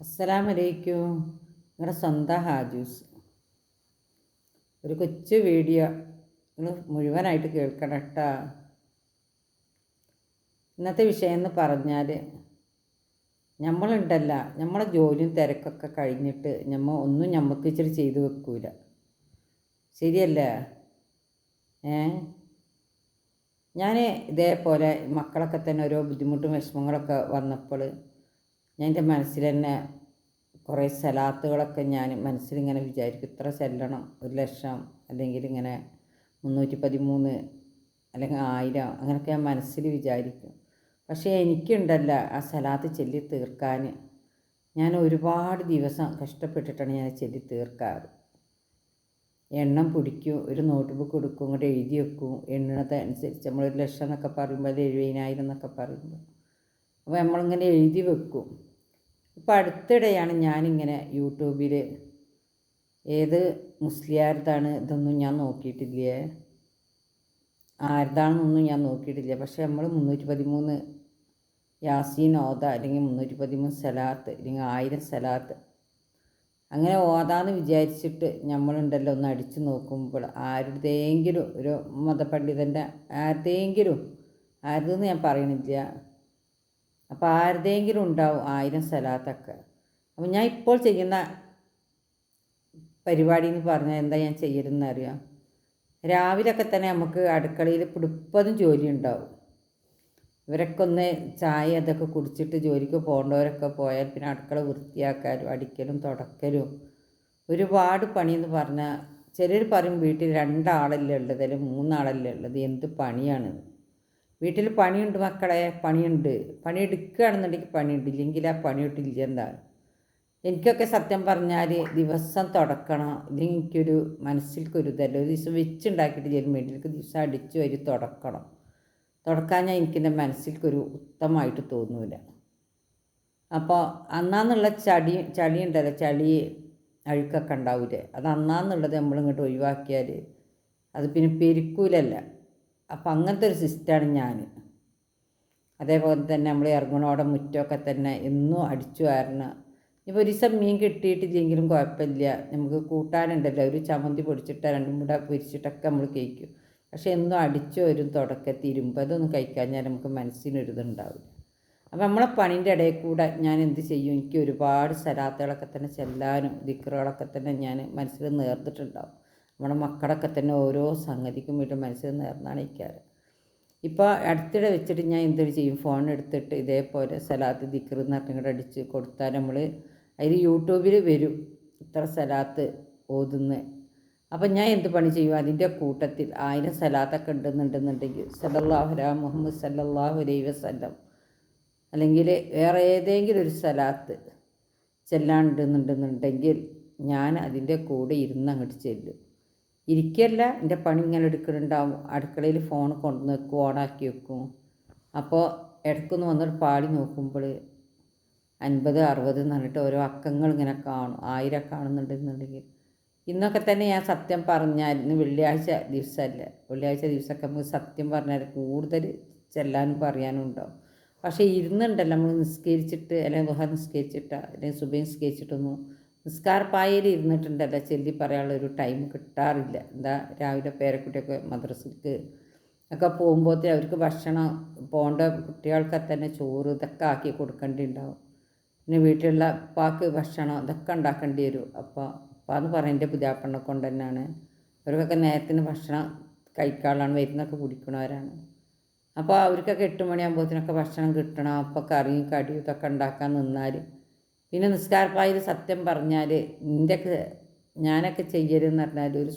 അസ്സലാമലൈക്കും. നിങ്ങളുടെ സ്വന്തം ഹാജൂസ്. ഒരു കൊച്ചു വീഡിയോ നിങ്ങൾ മുഴുവനായിട്ട് കേൾക്കണം കേട്ടോ. ഇന്നത്തെ വിഷയം എന്ന് പറഞ്ഞാൽ നമ്മളുണ്ടല്ല നമ്മളെ ജോലിയും തിരക്കൊക്കെ കഴിഞ്ഞിട്ട് നമ്മൾ ഒന്നും നമുക്ക് ഇച്ചിരി ചെയ്തു വെക്കൂല. ശരിയല്ലേ? ഏ? ഞാൻ ഇതേപോലെ മക്കളൊക്കെ തന്നെ ഓരോ ബുദ്ധിമുട്ടും വിഷമങ്ങളൊക്കെ വന്നപ്പോൾ ഞാൻ എന്റെ മനസ്സിൽ തന്നെ കുറേ സലാത്തുകളൊക്കെ ഞാൻ മനസ്സിലിങ്ങനെ വിചാരിക്കും ഇത്ര ചെല്ലണം ഒരു ലക്ഷം അല്ലെങ്കിൽ ഇങ്ങനെ മുന്നൂറ്റി പതിമൂന്ന് അല്ലെങ്കിൽ ആയിരം അങ്ങനെയൊക്കെ ഞാൻ മനസ്സിൽ വിചാരിക്കും. പക്ഷേ എനിക്കുണ്ടല്ല ആ സലാത്ത് ചൊല്ലി തീർക്കാൻ. ഞാൻ ഒരുപാട് ദിവസം കഷ്ടപ്പെട്ടിട്ടാണ് ഞാൻ ചൊല്ലി തീർക്കാറ്. എണ്ണം പിടിക്കും ഒരു നോട്ട് ബുക്ക് എടുക്കും ഇങ്ങോട്ട് എഴുതി വെക്കും എണ്ണണത് അനുസരിച്ച് നമ്മൾ ഒരു ലക്ഷം എന്നൊക്കെ പറയുമ്പോൾ അത് എഴുപതിനായിരം എന്നൊക്കെ പറയുമ്പോൾ. അപ്പോൾ നമ്മളിങ്ങനെ എഴുതി വെക്കും. ഇപ്പോൾ അടുത്തിടെയാണ് ഞാനിങ്ങനെ യൂട്യൂബിൽ ഏത് മുസ്ലിയാരതാണ് ഇതൊന്നും ഞാൻ നോക്കിയിട്ടില്ലേ? ആരതാണെന്നൊന്നും ഞാൻ നോക്കിയിട്ടില്ല. പക്ഷേ നമ്മൾ മുന്നൂറ്റി പതിമൂന്ന് യാസീൻ ഓത അല്ലെങ്കിൽ മുന്നൂറ്റി പതിമൂന്ന് സലാത്ത് അല്ലെങ്കിൽ ആയിരം സലാത്ത് അങ്ങനെ ഓതാന്ന് വിചാരിച്ചിട്ട് നമ്മളുണ്ടല്ലോ ഒന്ന് അടിച്ചു നോക്കുമ്പോൾ ആരുടെയെങ്കിലും ഒരു മതപണ്ഡിതന്റെ ആരുടെയെങ്കിലും ആരുതെന്ന് ഞാൻ പറയണില്ല. അപ്പോൾ ആരുടെയെങ്കിലും ഉണ്ടാവും ആയിരം സ്ഥലത്തൊക്കെ അപ്പോൾ ഞാൻ ഇപ്പോൾ ചെയ്യുന്ന പരിപാടി എന്ന് പറഞ്ഞാൽ എന്താ ഞാൻ ചെയ്യരുതെന്ന് അറിയാം? രാവിലെയൊക്കെ തന്നെ നമുക്ക് അടുക്കളയിൽ പിടിപ്പതും ജോലി ഉണ്ടാവും ഇവരൊക്കെ ഒന്ന് ചായ അതൊക്കെ കുടിച്ചിട്ട് ജോലിക്ക് പോകേണ്ടവരൊക്കെ പോയാൽ പിന്നെ അടുക്കള വൃത്തിയാക്കാനും അടിക്കലും തുടക്കലും. ഒരുപാട് പണിയെന്ന് പറഞ്ഞാൽ ചിലർ പറയും വീട്ടിൽ രണ്ടാളല്ലേ ഉള്ളത് അല്ലെങ്കിൽ മൂന്നാളല്ലേ ഉള്ളത് എന്ത് പണിയാണ് വീട്ടിൽ പണിയുണ്ട് മക്കളെ പണിയുണ്ട്. പണിയെടുക്കുകയാണെന്നുണ്ടെങ്കിൽ പണിയുണ്ട്. ഇല്ലെങ്കിൽ ആ പണിയിട്ടില്ല എന്താ? എനിക്കൊക്കെ സത്യം പറഞ്ഞാൽ ദിവസം തുടക്കണം. എനിക്കൊരു മനസ്സിൽക്കൊരു ഇതല്ല. ഒരു ദിവസം വെച്ചുണ്ടാക്കിയിട്ട് ചെല്ലും വീട്ടിലേക്ക് ദിവസം അടിച്ചു വരി തുടക്കണം. തുടക്കാൻ ഞാൻ എനിക്കെന്റെ മനസ്സിൽക്കൊരു ഉത്തമമായിട്ട് തോന്നൂല. അപ്പോൾ അന്നാന്നുള്ള ചടി ചളി ഉണ്ടല്ലോ ചളി അഴുക്കൊക്കെ ഉണ്ടാവില്ലേ അത് അന്നാന്നുള്ളത് നമ്മളിങ്ങോട്ട് ഒഴിവാക്കിയാൽ അത് പിന്നെ പെരുക്കൂലല്ല. അപ്പം അങ്ങനത്തെ ഒരു സിസ്റ്റമാണ് ഞാൻ അതേപോലെ തന്നെ നമ്മൾ ഇറങ്ങണോടെ മുറ്റമൊക്കെ തന്നെ എന്നും അടിച്ചു വരണം. ഇപ്പോൾ ഒരു ദിവസം മീൻ കിട്ടിയിട്ടില്ലെങ്കിലും കുഴപ്പമില്ല. നമുക്ക് കൂട്ടാനുണ്ടല്ലോ. ഒരു ചമന്തി പൊടിച്ചിട്ട് രണ്ടും കൂടെ പൊരിച്ചിട്ടൊക്കെ നമ്മൾ കഴിക്കും. പക്ഷേ എന്നും അടിച്ചു വരും തുടക്കത്തി ഇരുമ്പ് അതൊന്നും കഴിക്കാഞ്ഞാൽ നമുക്ക് മനസ്സിനൊരിതുണ്ടാവില്ല. അപ്പം നമ്മളെ പണീന്റെ ഇടയിൽ കൂടെ ഞാൻ എന്ത് ചെയ്യും? എനിക്ക് ഒരുപാട് സലാത്തുകളൊക്കെ തന്നെ ചെല്ലാനും ദിക്കറുകളൊക്കെ തന്നെ ഞാൻ മനസ്സിൽ നേർന്നിട്ടുണ്ടാവും നമ്മുടെ മക്കളൊക്കെ തന്നെ ഓരോ സംഗതിക്കും വേണ്ടി മനസ്സിൽ നേർന്നാണ് ഇരിക്കാറ്. ഇപ്പോൾ അടുത്തിടെ വെച്ചിട്ട് ഞാൻ എന്തൊരു ചെയ്യും? ഫോൺ എടുത്തിട്ട് ഇതേപോലെ സലാത്ത് ദിക്കർ എന്ന് പറഞ്ഞിട്ട് അടിച്ച് കൊടുത്താൽ നമ്മൾ അതിൽ യൂട്യൂബിൽ വരും. ഇത്ര സലാത്ത് ഓതുന്ന. അപ്പം ഞാൻ എന്ത് പണി ചെയ്യും? അതിന്റെ കൂട്ടത്തിൽ ആയിരം സലാത്തൊക്കെ ഉണ്ടെന്നുണ്ടെന്നുണ്ടെങ്കിൽ സല്ലല്ലാഹുല മുഹമ്മദ് സല്ലാഹു അലൈ വസല്ലം അല്ലെങ്കിൽ വേറെ ഏതെങ്കിലും ഒരു സലാത്ത് ചെല്ലാണ്ടെന്നുണ്ടെന്നുണ്ടെങ്കിൽ ഞാൻ അതിന്റെ കൂടെ ഇരുന്ന് അങ്ങോട്ട് ചെല്ലും. ഇരിക്കല്ല. എന്റെ പണി ഇങ്ങനെ എടുക്കുന്നുണ്ടാവും. അടുക്കളയിൽ ഫോൺ കൊണ്ടു വെക്കും ഓണാക്കി വെക്കും. അപ്പോൾ ഇടയ്ക്കൊന്ന് വന്നിട്ട് പാടി നോക്കുമ്പോൾ അൻപത് അറുപത് എന്ന് പറഞ്ഞിട്ട് ഓരോ അക്കങ്ങൾ ഇങ്ങനെ കാണും. ആയിരം കാണുന്നുണ്ടെന്നുണ്ടെങ്കിൽ. ഇന്നൊക്കെ തന്നെ ഞാൻ സത്യം പറഞ്ഞാൽ ഇന്ന് വെള്ളിയാഴ്ച ദിവസമല്ല. വെള്ളിയാഴ്ച ദിവസമൊക്കെ നമുക്ക് സത്യം പറഞ്ഞാൽ കൂടുതൽ ചെല്ലാനും പറയാനും ഉണ്ടാവും. പക്ഷേ ഇരുന്നുണ്ടല്ലോ നമ്മൾ നിസ്കരിച്ചിട്ട് അല്ലെങ്കിൽ ഗുഹ നിസ്കരിച്ചിട്ട് അല്ലെങ്കിൽ സുബൈ നിസ്കരിച്ചിട്ടൊന്നും നിസ്കാരപ്പായയിൽ ഇരുന്നിട്ടുണ്ടല്ലോ ചെല്ലി പറയാനുള്ള ഒരു ടൈം കിട്ടാറില്ല. എന്താ രാവിലെ പേരക്കുട്ടിയൊക്കെ മദ്രസക്ക് ഒക്കെ പോകുമ്പോഴത്തേ അവർക്ക് ഭക്ഷണം പോകേണ്ട കുട്ടികൾക്ക് തന്നെ ചോറ് ഇതൊക്കെ ആക്കി കൊടുക്കേണ്ടിണ്ടാവും പിന്നെ വീട്ടിലുള്ള ഉപ്പാക്ക് ഭക്ഷണം ഇതൊക്കെ ഉണ്ടാക്കേണ്ടി വരും. അപ്പോൾ പറയുന്നത് എന്റെ പുതിയാപ്പണ്ണെ കൊണ്ട് തന്നെയാണ്. അവർക്കൊക്കെ നേരത്തിന് ഭക്ഷണം കഴിക്കാനുള്ളതാണ് വരുന്നൊക്കെ കുടിക്കണവരാണ് അപ്പോൾ അവർക്കൊക്കെ എട്ട് മണിയാകുമ്പോഴത്തേനൊക്കെ ഭക്ഷണം കിട്ടണം. അപ്പോൾ കറിയും കടിയും ഇതൊക്കെ ഉണ്ടാക്കാൻ നിന്നാൽ പിന്നെ നിസ്കാരപ്പായിൽ സത്യം പറഞ്ഞാൽ നിന്റെയൊക്കെ ഞാനൊക്കെ ചെയ്യലെന്ന് പറഞ്ഞാൽ ഒരു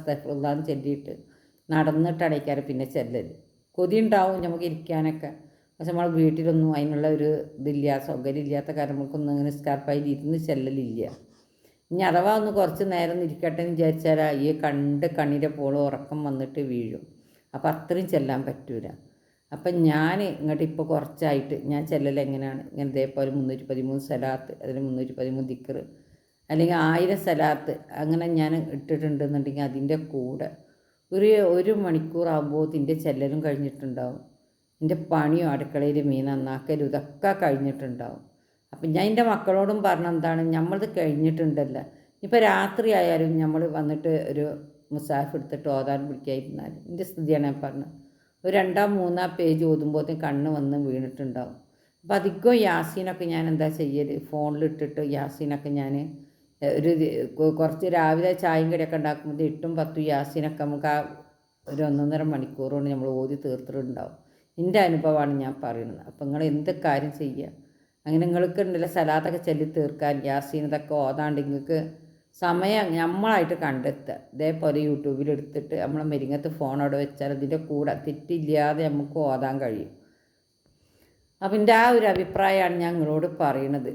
സ്തഫുള്ള എന്ന് ചൊല്ലിയിട്ട് നടന്നിട്ട് അടയ്ക്കാറ് പിന്നെ ചെല്ലൽ കൊതി ഉണ്ടാവും നമുക്ക് ഇരിക്കാനൊക്കെ. പക്ഷെ നമ്മൾ വീട്ടിലൊന്നും അതിനുള്ള ഒരു ഇതില്ല സൗകര്യം ഇല്ലാത്ത കാരണം നമുക്കൊന്നും അങ്ങനെ സ്കാർപ്പായി ഇരുന്ന് ചെല്ലലില്ല. ഇനി അഥവാ ഒന്ന് കുറച്ച് നേരം ഇരിക്കട്ടെ എന്ന് വിചാരിച്ചാൽ ഈ കണ്ട് കണ്ണിന്റെ പോളും ഉറക്കം വന്നിട്ട് വീഴും. അപ്പോൾ അത്രയും ചെല്ലാൻ പറ്റൂല. അപ്പം ഞാൻ ഇങ്ങോട്ട് ഇപ്പോൾ കുറച്ചായിട്ട് ഞാൻ ചെല്ലൽ എങ്ങനെയാണ്? ഇങ്ങനെ ഇതേപോലെ മുന്നൂറ്റി പതിമൂന്ന് സലാത്ത് അതിന് മുന്നൂറ്റി പതിമൂന്ന് ദിക്കർ അല്ലെങ്കിൽ ആയിരം സലാത്ത് അങ്ങനെ ഞാൻ ഇട്ടിട്ടുണ്ടെന്നുണ്ടെങ്കിൽ അതിന്റെ കൂടെ ഒരു ഒരു മണിക്കൂറാകുമ്പോൾ ഇതിന്റെ ചെല്ലലും കഴിഞ്ഞിട്ടുണ്ടാവും. എന്റെ പണിയും അടുക്കളയിൽ മീൻ നന്നാക്കലും ഇതൊക്കെ കഴിഞ്ഞിട്ടുണ്ടാവും. അപ്പം ഞാൻ എന്റെ മക്കളോടും പറഞ്ഞ എന്താണ് നമ്മളത് കഴിഞ്ഞിട്ടുണ്ടല്ലോ. ഇപ്പോൾ രാത്രി ആയാലും നമ്മൾ വന്നിട്ട് ഒരു മുസാഫ് എടുത്തിട്ട് ഓതാൻ പിടിക്കാതിരുന്നാൽ എന്റെ സ്ഥിതിയാണ് ഞാൻ പറഞ്ഞത്. ഒരു രണ്ടാം മൂന്നാം പേജ് ഓതുമ്പോഴത്തേക്കും കണ്ണ് വന്ന് വീണിട്ടുണ്ടാവും. അപ്പോൾ അധികം യാസീനൊക്കെ ഞാൻ എന്താ ചെയ്യൽ ഫോണിലിട്ടിട്ട് യാസീനൊക്കെ ഞാൻ ഒരു കുറച്ച് രാവിലെ ചായയും കടിയൊക്കെ ഉണ്ടാക്കുമ്പോൾ എട്ടും പത്തും യാസീനൊക്കെ നമുക്ക് ആ ഒരു ഒന്നൊന്നര മണിക്കൂറുകൊണ്ട് നമ്മൾ ഓതി തീർത്തിട്ടുണ്ടാവും. എന്റെ അനുഭവമാണ് ഞാൻ പറയുന്നത്. അപ്പോൾ നിങ്ങൾ എന്ത് കാര്യം ചെയ്യുക അങ്ങനെ നിങ്ങൾക്ക് ഉണ്ടല്ലോ സലാത്തൊക്കെ ചൊല്ലി തീർക്കാൻ. യാസീൻ ഇതൊക്കെ ഓതാണ്ട് നിങ്ങൾക്ക് സമയം നമ്മളായിട്ട് കണ്ടെത്തുക. ഇതേപോലെ യൂട്യൂബിൽ എടുത്തിട്ട് നമ്മൾ മെരിങ്ങത്ത് ഫോൺ അവിടെ വെച്ചാൽ അതിന്റെ കൂടെ തെറ്റില്ലാതെ നമുക്ക് ഓതാൻ കഴിയും. അപ്പം എന്റെ ആ ഒരു അഭിപ്രായമാണ് ഞാൻ നിങ്ങളോട് പറയണത്.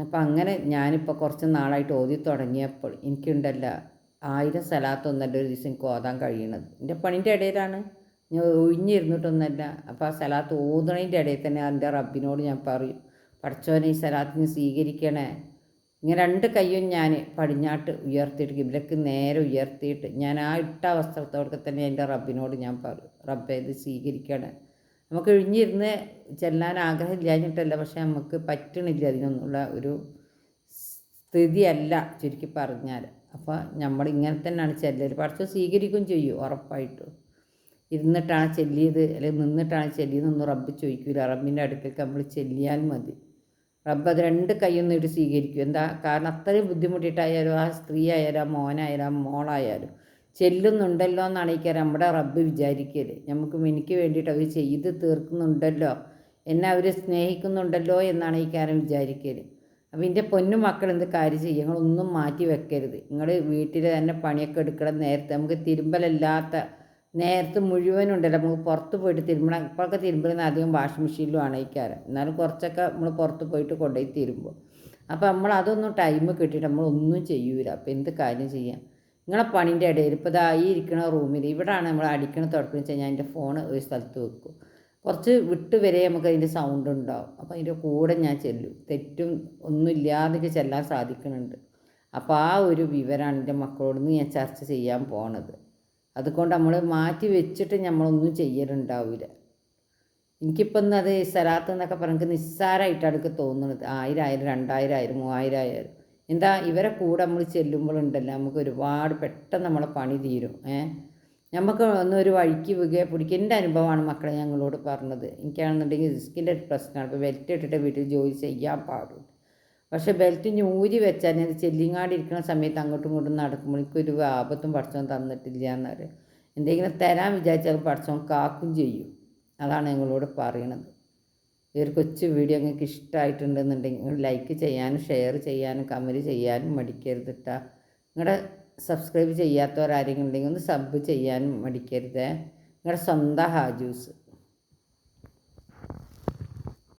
അപ്പം അങ്ങനെ ഞാനിപ്പോൾ കുറച്ച് നാളായിട്ട് ഓതി തുടങ്ങിയപ്പോൾ എനിക്കുണ്ടല്ല ആയിരം സ്ഥലത്തൊന്നല്ല ഒരു ദിവസം എനിക്ക് ഓതാൻ കഴിയണത്. എന്റെ പണിന്റെ ഇടയിലാണ്. ഞാൻ ഒഴിഞ്ഞിരുന്നിട്ടൊന്നല്ല. അപ്പോൾ ആ സ്ഥലത്ത് ഓതണതിന്റെ ഇടയിൽ തന്നെ എന്റെ റബ്ബിനോട് ഞാൻ പറയും പഠിച്ചവനെ ഈ സ്ഥലത്തിന് സ്വീകരിക്കണേ. ഇങ്ങനെ രണ്ട് കൈയും ഞാൻ പടിഞ്ഞാട്ട് ഉയർത്തിയിട്ട് കിബിലക്ക് നേരെ ഉയർത്തിയിട്ട് ഞാൻ ആ ഇട്ട വസ്ത്രത്തോടൊക്കെ തന്നെ എന്റെ റബ്ബിനോട് ഞാൻ പറയും. റബ്ബെ ഇത് സ്വീകരിക്കണം. നമുക്ക് ഇഴിഞ്ഞിരുന്ന് ചെല്ലാൻ ആഗ്രഹം ഇല്ലാഞ്ഞിട്ടല്ല പക്ഷെ നമുക്ക് പറ്റണില്ല അതിനൊന്നുള്ള ഒരു സ്ഥിതിയല്ല ചുരുക്കി പറഞ്ഞാൽ അപ്പോൾ നമ്മൾ ഇങ്ങനെ തന്നെയാണ് ചെല്ലൽ പഠിച്ചു സ്വീകരിക്കുകയും ചെയ്യും ഉറപ്പായിട്ടും. ഇരുന്നിട്ടാണ് ചെല്ലിയത് അല്ലെങ്കിൽ നിന്നിട്ടാണ് ചെല്ലിയതെന്നൊന്നും റബ്ബ് ചോദിക്കില്ല റബ്ബിന്റെ അടുത്തേക്ക് നമ്മൾ ചെല്ലിയാൽ മതി. റബ്ബ് അത് രണ്ട് കൈയൊന്നും ഇട്ട് സ്വീകരിക്കും. എന്താ? കാരണം അത്രയും ബുദ്ധിമുട്ടിയിട്ടായാലും ആ സ്ത്രീ ആയാലും ആ മോനായാലും മോളായാലും ചെല്ലുന്നുണ്ടല്ലോ എന്നാണ് ഈ നമ്മുടെ റബ്ബ് വിചാരിക്കൽ. നമുക്ക് എനിക്ക് വേണ്ടിയിട്ട് അവർ ചെയ്ത് തീർക്കുന്നുണ്ടല്ലോ. എന്നെ അവർ സ്നേഹിക്കുന്നുണ്ടല്ലോ എന്നാണ് ഈ കാര്യം വിചാരിക്കൽ. അപ്പോൾ എന്റെ പൊന്നു മക്കൾ എന്ത് കാര്യം ചെയ്യും? നിങ്ങളൊന്നും മാറ്റി വെക്കരുത്. നിങ്ങൾ വീട്ടിൽ തന്നെ പണിയൊക്കെ എടുക്കണം നേരത്തെ. നമുക്ക് തിരുമ്പലല്ലാത്ത നേരത്തെ മുഴുവനുണ്ടല്ലോ. നമുക്ക് പുറത്ത് പോയിട്ട് തിരുമ്പണം ഇപ്പോഴൊക്കെ തിരുമ്പുന്നത് അധികം വാഷിംഗ് മെഷീനിലും അണയിക്കാറ് എന്നാലും കുറച്ചൊക്കെ നമ്മൾ പുറത്ത് പോയിട്ട് കൊണ്ടുപോയി തിരുമ്പോൾ അപ്പോൾ നമ്മൾ അതൊന്നും ടൈം കിട്ടിയിട്ട് നമ്മളൊന്നും ചെയ്യൂല. അപ്പോൾ എന്ത് കാര്യം ചെയ്യാം? നിങ്ങളെ പണിന്റെ ഇടയിൽ ഇപ്പോൾ ഇതാ ഈ ഇരിക്കുന്ന റൂമിൽ ഇവിടെയാണ് നമ്മൾ അടിക്കണ തുടക്കം വെച്ചാൽ ഞാൻ എന്റെ ഫോൺ ഒരു സ്ഥലത്ത് വെക്കും. കുറച്ച് വിട്ട് വരെ നമുക്ക് അതിന്റെ സൗണ്ട് ഉണ്ടാവും. അപ്പോൾ അതിന്റെ കൂടെ ഞാൻ ചെല്ലും. തെറ്റും ഒന്നും ഇല്ലാതെ ചെല്ലാൻ സാധിക്കുന്നുണ്ട്. അപ്പോൾ ആ ഒരു വിവരമാണ് എന്റെ മക്കളോട് ഞാൻ ചർച്ച ചെയ്യാൻ പോണത്. അതുകൊണ്ട് നമ്മൾ മാറ്റി വെച്ചിട്ട് നമ്മളൊന്നും ചെയ്യലുണ്ടാവില്ല എനിക്കിപ്പം അത് സ്ഥലത്ത് എന്നൊക്കെ പറഞ്ഞ് നിസ്സാരമായിട്ടാണ് എനിക്ക് തോന്നുന്നത് ആയിരം ആയിരം രണ്ടായിരം ആയിരം മൂവായിരം ആയാലും എന്താ ഇവരെ കൂടെ നമ്മൾ ചെല്ലുമ്പോഴുണ്ടല്ലോ നമുക്ക് ഒരുപാട് പെട്ടെന്ന് നമ്മളെ പണി തീരും. ഏഹ് നമുക്ക് ഒരു വഴിക്ക് വികയെ പിടിക്കുക എന്റെ അനുഭവമാണ് മക്കളെ ഞങ്ങളോട് പറഞ്ഞത്. എനിക്കാണെന്നുണ്ടെങ്കിൽ റിസ്കിന്റെ ഒരു പ്രശ്നമാണ്. ഇപ്പോൾ വെറ്റിട്ടിട്ട് വീട്ടിൽ ജോലി ചെയ്യാൻ പാടും പക്ഷേ ബെൽറ്റ് ഞൂരി വെച്ചാൽ ചെല്ലിങ്ങാടി ഇരിക്കുന്ന സമയത്ത് അങ്ങോട്ടും ഇങ്ങോട്ടും നടക്കുമ്പോൾ എനിക്കൊരു ആപത്തും പഠിച്ചവൻ തന്നിട്ടില്ല എന്നറിയാം. എന്തെങ്കിലും തരാൻ വിചാരിച്ചാൽ പഠിച്ചോ കാക്കും ചെയ്യും. അതാണ് ഞങ്ങളോട് പറയണത്. ഈ ഒരു കൊച്ചു വീഡിയോ നിങ്ങൾക്ക് ഇഷ്ടമായിട്ടുണ്ടെന്നുണ്ടെങ്കിൽ ലൈക്ക് ചെയ്യാനും ഷെയർ ചെയ്യാനും കമന്റ് ചെയ്യാനും മടിക്കരുത് കേട്ടോ നിങ്ങളുടെ സബ്സ്ക്രൈബ് ചെയ്യാത്തവരാരെങ്കിലും ഉണ്ടെങ്കിൽ ഒന്ന് സബ് ചെയ്യാനും മടിക്കരുത്. നിങ്ങളുടെ സ്വന്തം ഹാജൂസ്.